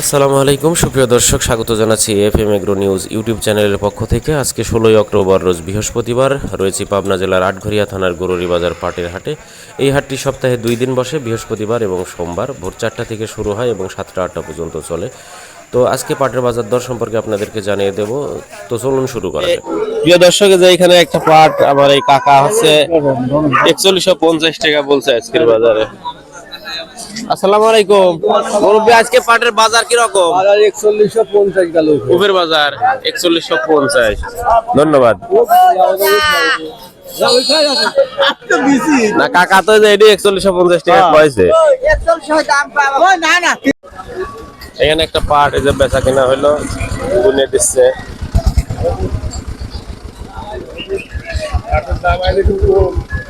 আসসালামু আলাইকুম। সুপ্রিয় দর্শক, স্বাগত জানাচ্ছি F M agro news YouTube চ্যানেলের পক্ষ থেকে। আজকে ষোলোই অক্টোবর, রোজ বৃহস্পতিবার। রয়েছি পাবনা জেলার আটঘরিয়া থানার গরুরি বাজার পাটের হাটে। এই হাটটি সপ্তাহে দুই দিন বসে, বৃহস্পতিবার এবং সোমবার। ভোর চারটা থেকে শুরু হয় এবং সাতটা আটটা পর্যন্ত চলে। তো আজকে পাটের বাজার দর সম্পর্কে আপনাদেরকে জানিয়ে দেব। তো চলুন শুরু করা যাক। প্রিয় দর্শক যে এখানে একটা পাট, আমার এই কাকা হচ্ছে একচল্লিশশো পঞ্চাশ টাকা বলছে আজকের বাজারে। আসসালামু আলাইকুম। মুরব্বী আজকে পাটের বাজার কীরকম? একচল্লিশশো পঞ্চাশ গেল। বাজার ধন্যবাদ। না কাকা তো টাকা কয়েছে। এখানে একটা পাট এই যে বেচা কেনা হলো গুনে দিচ্ছে।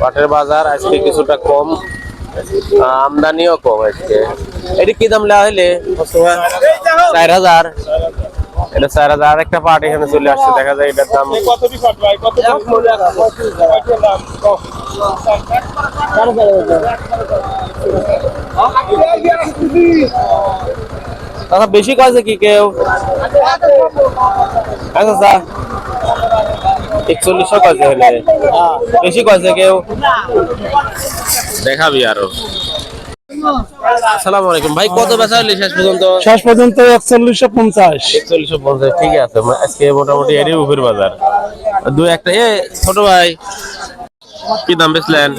পাটের বাজার আজকে কিছুটা কম। আমদানিও কম আজকে। এটি কি দাম লেওয়া হইলে? চার হাজার। এটা চার হাজার। একটা পাট এখানে চলে আসছে, দেখা যায় এটার দাম। দাদা বেশি কয়েছে কি কেউ? আচ্ছা স্যার একচল্লিশশো কয়েছে হলে বেশি কয়েছে কেউ? দেখাবি আরও। আসসালামু আলাইকুম। ভাই কত বেচা হলি শেষ পর্যন্ত? শেষ পর্যন্ত একচল্লিশশো পঞ্চাশ। একচল্লিশশো পঞ্চাশ ঠিক আছে। আজকে মোটামুটি এরই উপর বাজার। দু একটা এ ছোট ভাই কি দাম বেচলেন?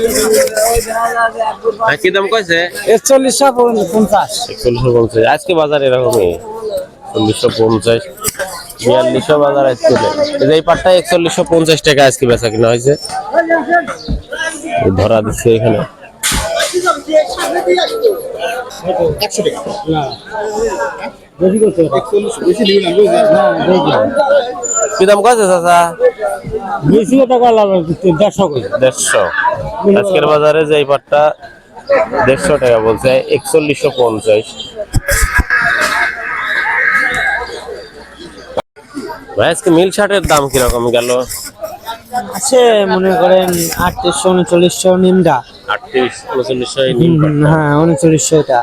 হ্যাঁ, কি দাম কইছে? একচল্লিশশো পঞ্চাশ। একচল্লিশশো পঞ্চাশ আজকে বাজার এরকমই। পঞ্চাশ বিয়াল্লিশশো বাজার আজকে। এই যে এই পাটটা একচল্লিশশো পঞ্চাশ টাকা আজকে বেচা কিনা হয়েছে। ধরা দিচ্ছে এখানে। বেশি করতে কি দাম কয়েছে চাচা? বেশি টাকা লাভ দেড়শো করে। দেড়শো। আজকের বাজারে যে পাটটা দেড়শো টাকা বলছে একচল্লিশশো পঞ্চাশ। ভাই আজকে মিল শার্টের দাম কীরকম গেল? আছে মনে করেন আটত্রিশশো উনচল্লিশশো নিমডা। আটত্রিশ উনচল্লিশশো। হ্যাঁ উনচল্লিশশো এটা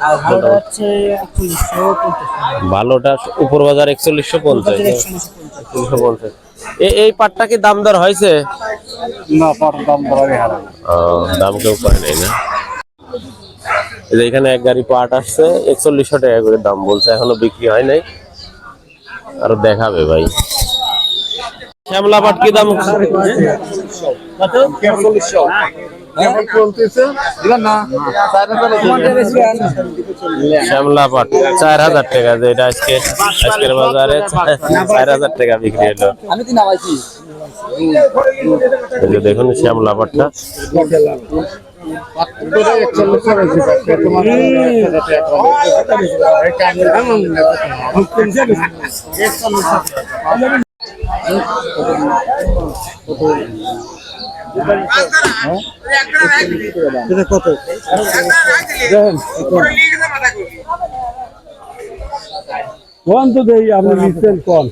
আর ভালোটা হচ্ছে একচল্লিশশো ভালোটা উপর বাজার একচল্লিশশো পঞ্চাশ। একচল্লিশশো পঞ্চাশ। এ- এই পাটটা কি দাম দর হয়েছে? না দাম কেউ পায় নাই না। এই যে এখানে এক গাড়ি পাট আসছে একচল্লিশশো টাকা করে দাম বলছে এখনও বিক্রি হয় নাই। আরও দেখাবে ভাই। শ্যামলা পাট কি দাম শ্যামলা পাট, চার হাজার টাকা যেটা আজকে, আজকের বাজারে চার হাজার টাকা বিক্রি হলো। দেখুন শ্যামলা পাটটা। কোন তো দেই আপনি লিখছেন কোন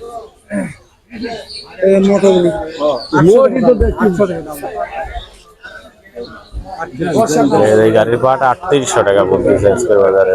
মোটামুটি মোটি তো দেখছি এই গাড়ির পাট আটত্রিশশো টাকা বলতেছে আজকের বাজারে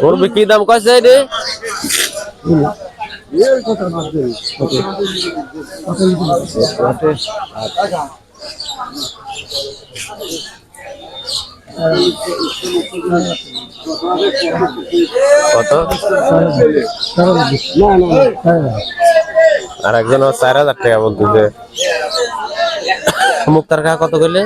করবে কি দাম কয়েছে রে কত? আর একজন চার হাজার টাকা বলতেছে। মুক্তার কাকা কত করলে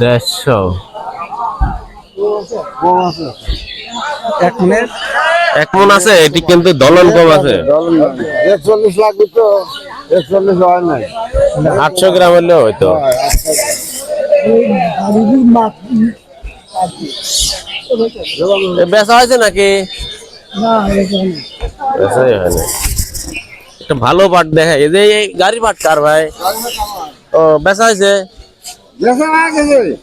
দেড়শো। এক মিনিট। এক মন আছে এটি কিন্তু দলন কম আছে। একচল্লিশ লাগবে তো একচল্লিশ হয় নাই। আটশো গ্রাম হলেও হয়তো। বেচা হয়েছে নাকি? না এটা না। একটা ভালো পাট দেখা। এই যে এই গাড়ি পাট কার ভাই? ও বেচা হয়েছে?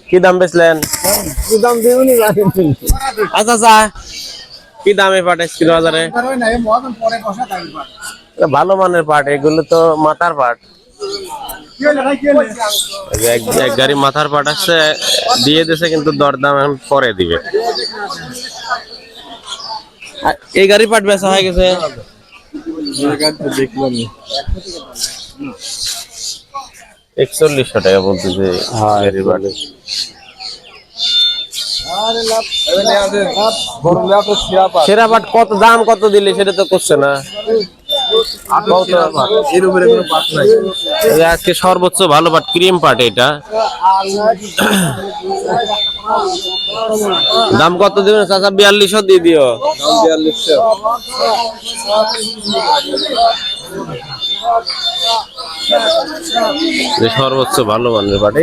কি দাম বেচলেন? কি দাম দিবনি আচ্ছা আচ্ছা। কি দামে পাট এসেছিল বাজারে? ভালো মানের পাট এগুলো তো মাথার পাট। এক এক গাড়ি মাথার আসছে দিয়ে দিছে কিন্তু দরদাম এখন পরে দিবে। এই গাড়ি পাট বেচা হয়ে গেছে। দেখলাম একচল্লিশশো টাকা বলতেছে গাড়ি পাট। সেরা পাট কত দাম কত দিলে সেটা তো করছে না। আজকে সর্বোচ্চ ভালো পাট ক্রিম পাট এটা। দাম কত দিবেন চাচা? বিয়াল্লিশশো দিয়ে দিও। সর্বোচ্চ ভালো মানের পাট।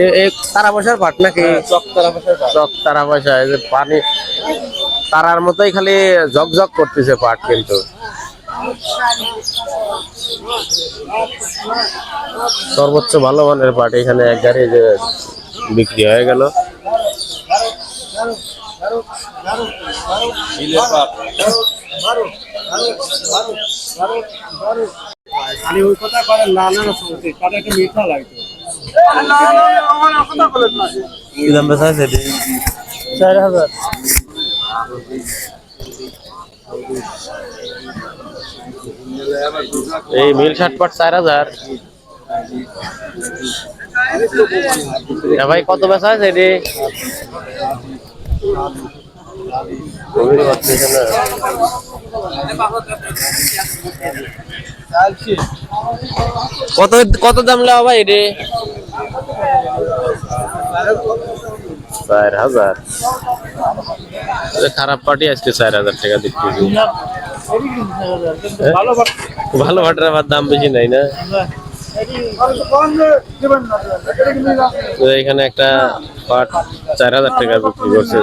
তারা পয়সার পাট নাকি? চক তারা পয়সা এই যে পানি তারার মতোই খালি ঝকঝক করতেছে পাট কিন্তু। সর্বোচ্চ ভালো মানের পাট এখানে এক গাড়ি যে বিক্রি হয়ে গেল। খালি ওই কথা করে না না শুনতে তাদের একটা মিঠা লাগতো কি দাম বেচা আছে চার হাজার। এই মিল পাট চার হাজার। ভাই কত বেচা আছে এটি। কত কত দাম লেওয়া ভাই এটি? চার হাজার। খারাপ পার্টি আজকে চার হাজার টাকা দিচ্ছি ভালো ভাটার ভাটের আবার দাম বেশি নাই না? এখানে একটা পাট চার হাজার টাকা বিক্রি করছে